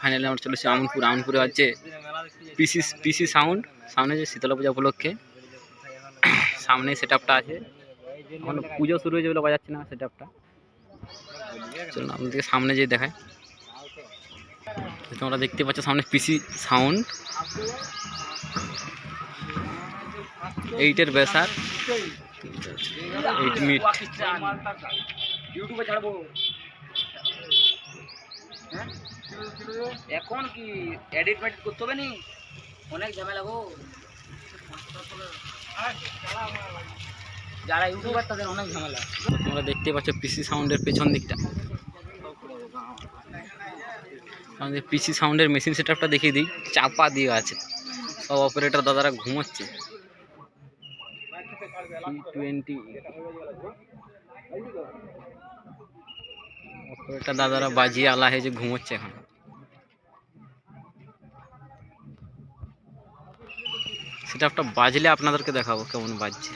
Finally আমরা চলেছি আমনপুর আমনপুরে হচ্ছে পিসি পিসি সাউন্ড সামনে যে শীতলা পূজা উপলক্ষে। সামনে সেট আছে। এখন পুজো শুরু হয়েছে বলে বাজাচ্ছি না সেট আপটা চলুন আপনাদেরকে সামনে যে দেখায় তোমরা দেখতে পাচ্ছ সামনে পিসি সাউন্ড এইটের বেসার এইট মিট ইউটিউবে ছাড়বো। হ্যাঁ? এখন কি এডিট মেডিট করতে হবে নি? অনেক ঝামেলা গো। যারা ইউটিউবার তাদের অনেক ঝামেলা। তোমরা দেখতে পাচ্ছ পিসি সাউন্ডের পেছন দিকটা। আমাদের পিসি সাউন্ডের মেশিন সেটআপটা দেখিয়ে দিই, চাপা দিয়ে আছে। সব অপারেটর দাদারা ঘুমোচ্ছে। টোয়েন্টি দাদারা বাজিয়ে আলা হয়ে যে ঘুমোচ্ছে এখন। সেটআপটা বাজলে আপনাদেরকে দেখাবো কেমন বাজছে